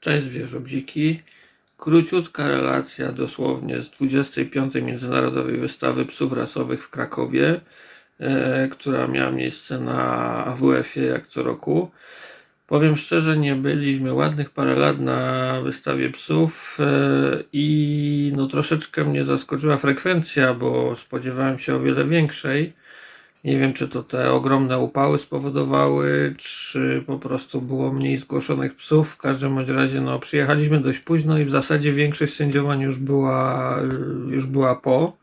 Cześć zwierzobziki. Króciutka relacja dosłownie z 25. Międzynarodowej Wystawy Psów Rasowych w Krakowie, e, która miała miejsce na AWF-ie jak co roku. Powiem szczerze, nie byliśmy ładnych parę lat na wystawie psów e, i no troszeczkę mnie zaskoczyła frekwencja, bo spodziewałem się o wiele większej. Nie wiem, czy to te ogromne upały spowodowały, czy po prostu było mniej zgłoszonych psów. W każdym bądź razie no, przyjechaliśmy dość późno i w zasadzie większość sędziowań już była, już była po.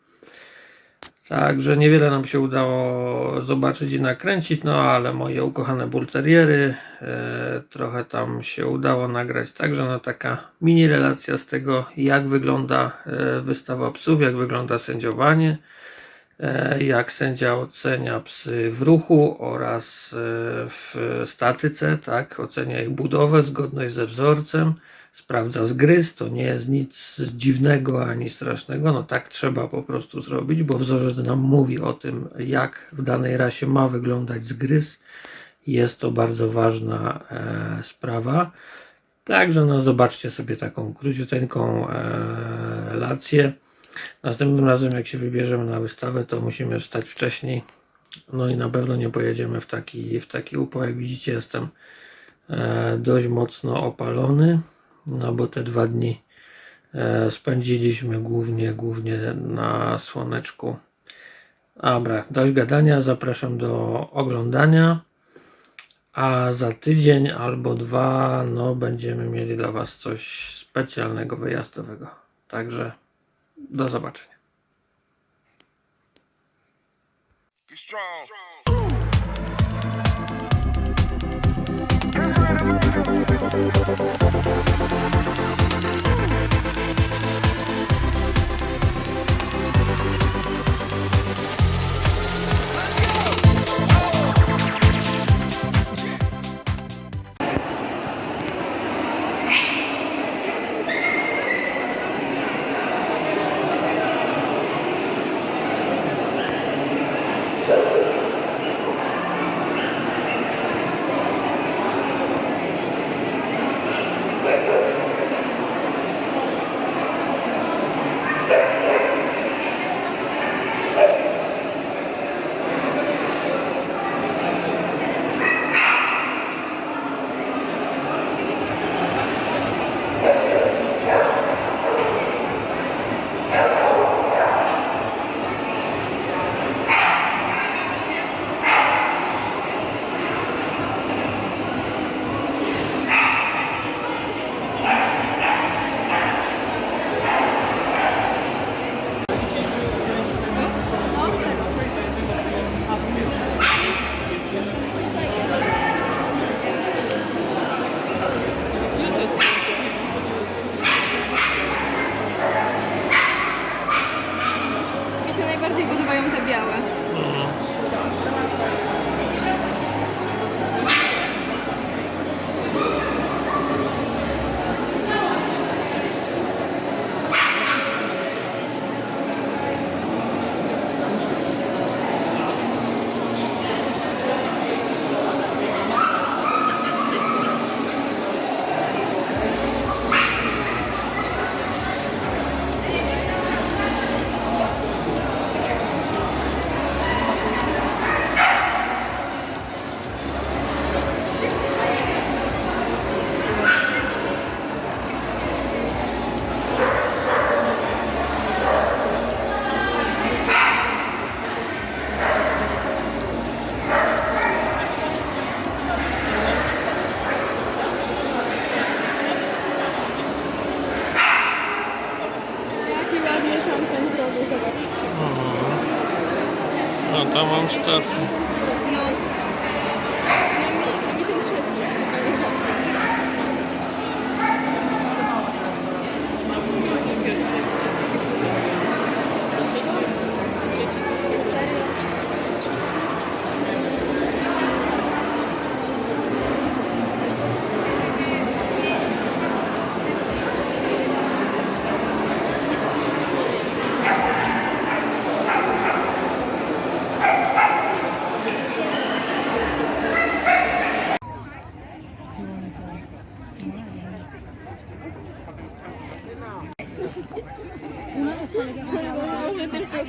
Także niewiele nam się udało zobaczyć i nakręcić, no ale moje ukochane bulteriery e, trochę tam się udało nagrać. Także no taka mini relacja z tego, jak wygląda e, wystawa psów, jak wygląda sędziowanie jak sędzia ocenia psy w ruchu oraz e, w statyce, tak, ocenia ich budowę, zgodność ze wzorcem, sprawdza zgryz, to nie jest nic dziwnego ani strasznego, no tak trzeba po prostu zrobić, bo wzorzec nam mówi o tym, jak w danej rasie ma wyglądać zgryz. Jest to bardzo ważna e, sprawa. Także no, zobaczcie sobie taką króciuteńką e, relację. Następnym razem, jak się wybierzemy na wystawę, to musimy wstać wcześniej. No i na pewno nie pojedziemy w taki, w taki upał. Jak widzicie, jestem e, dość mocno opalony, no bo te dwa dni e, spędziliśmy głównie, głównie na słoneczku. Dobra, dość gadania, zapraszam do oglądania. A za tydzień albo dwa, no będziemy mieli dla Was coś specjalnego, wyjazdowego. Także do zobaczenia. Strong. No tam mam staw.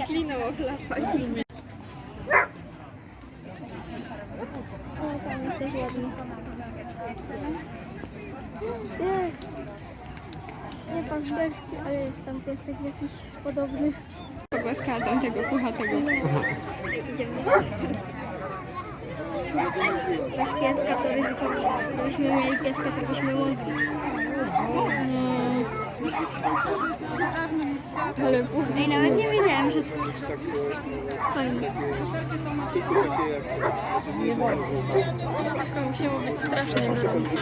Śliną ochlapać. O, tam jest. Jest! Nie pasterski, ale jest tam piesek jakiś podobny. Pogłaskałam tego puchatego. Idziemy. Bez pieska to ryzykowne. Gdybyśmy mieli pieska, to byśmy mogli. Mm. Ale. Ej, nawet nie wiedziałem, że to fajne. To musiało być strasznie gorąco.